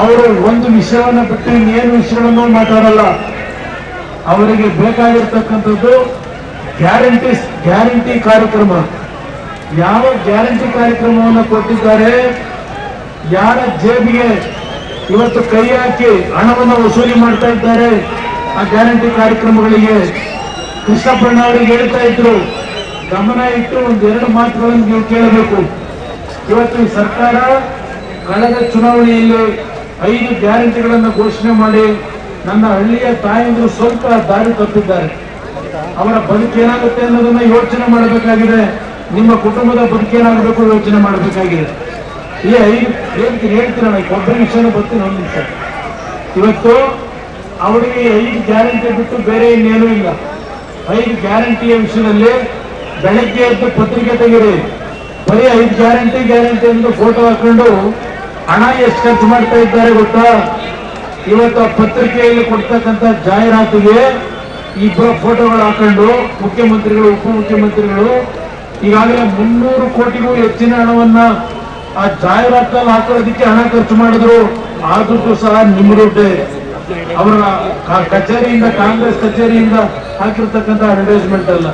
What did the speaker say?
ಅವರು ಒಂದು ವಿಷಯವನ್ನು ಬಿಟ್ಟು ಇನ್ನೇನು ವಿಷಯಗಳನ್ನು ಮಾತಾಡಲ್ಲ. ಅವರಿಗೆ ಬೇಕಾಗಿರ್ತಕ್ಕಂಥದ್ದು ಗ್ಯಾರಂಟಿ ಗ್ಯಾರಂಟಿ ಕಾರ್ಯಕ್ರಮ. ಯಾವ ಗ್ಯಾರಂಟಿ ಕಾರ್ಯಕ್ರಮವನ್ನು ಕೊಟ್ಟಿದ್ದಾರೆ? ಯಾರ ಜೇಬಿಗೆ ಇವತ್ತು ಕೈ ಹಾಕಿ ಹಣವನ್ನು ವಸೂಲಿ ಮಾಡ್ತಾ ಇದ್ದಾರೆ? ಆ ಗ್ಯಾರಂಟಿ ಕಾರ್ಯಕ್ರಮಗಳಿಗೆ ಕೃಷ್ಣಪ್ಪಣ್ಣ ಅವರಿಗೆ ಹೇಳ್ತಾ ಇದ್ರು, ಗಮನ ಇಟ್ಟು ಎರಡು ಮಾತುಗಳನ್ನು ನೀವು ಕೇಳಬೇಕು. ಇವತ್ತು ಸರ್ಕಾರ ಕಳೆದ ಚುನಾವಣೆಯಲ್ಲಿ ಐದು ಗ್ಯಾರಂಟಿಗಳನ್ನು ಘೋಷಣೆ ಮಾಡಿ ನನ್ನ ಹಳ್ಳಿಯ ತಾಯಂದಿರು ಸ್ವಲ್ಪ ದಾರಿ ತಪ್ಪಿದ್ದಾರೆ. ಅವರ ಬದುಕೇನಾಗುತ್ತೆ ಅನ್ನೋದನ್ನ ಯೋಚನೆ ಮಾಡಬೇಕಾಗಿದೆ. ನಿಮ್ಮ ಕುಟುಂಬದ ಬದುಕೇನಾಗಬೇಕು ಯೋಚನೆ ಮಾಡಬೇಕಾಗಿದೆ. ಈ ಐದು ಹೇಳ್ತೀನಿ ಹೇಳ್ತೀರಣ್ಣ ನನಗೆ ಕೊಬ್ಬರಿ ವಿಷಯನೂ ಬರ್ತೀನಿ, ಒಂದು ನಿಮಿಷ. ಇವತ್ತು ಅವರಿಗೆ ಐದು ಗ್ಯಾರಂಟಿ ಬಿಟ್ಟು ಬೇರೆ ಇನ್ನೇನೂ ಇಲ್ಲ. ಐದು ಗ್ಯಾರಂಟಿಯ ವಿಷಯದಲ್ಲಿ ಬೆಳಗ್ಗೆ ಎದ್ದು ಪತ್ರಿಕೆ ತೆಗೀರಿ ಬರೀ ಐದು ಗ್ಯಾರಂಟಿ ಗ್ಯಾರಂಟಿ ಎಂದು ಫೋಟೋ ಹಾಕೊಂಡು ಹಣ ಎಷ್ಟು ಖರ್ಚು ಮಾಡ್ತಾ ಇದ್ದಾರೆ ಗೊತ್ತಾ? ಇವತ್ತು ಪತ್ರಿಕೆಯಲ್ಲಿ ಕೊಡ್ತಕ್ಕಂಥ ಜಾಹೀರಾತಿಗೆ ಇಬ್ಬರ ಫೋಟೋಗಳು ಹಾಕೊಂಡು ಮುಖ್ಯಮಂತ್ರಿಗಳು, ಉಪಮುಖ್ಯಮಂತ್ರಿಗಳು ಈಗಾಗಲೇ ಮುನ್ನೂರು ಕೋಟಿಗೂ ಹೆಚ್ಚಿನ ಹಣವನ್ನ ಆ ಜಾಹೀರಾತಲ್ಲಿ ಹಾಕೋದಿಕ್ಕೆ ಹಣ ಖರ್ಚು ಮಾಡಿದ್ರು. ಆ ದುಡ್ಡು ಸಹ ನಿಮ್ಮ ದುಡ್ಡೇ. ಅವರ ಕಚೇರಿಯಿಂದ, ಕಾಂಗ್ರೆಸ್ ಕಚೇರಿಯಿಂದ ಹಾಕಿರ್ತಕ್ಕಂಥ ಅಡ್ವರ್ಟೈಸ್ಮೆಂಟ್ ಅಲ್ಲ.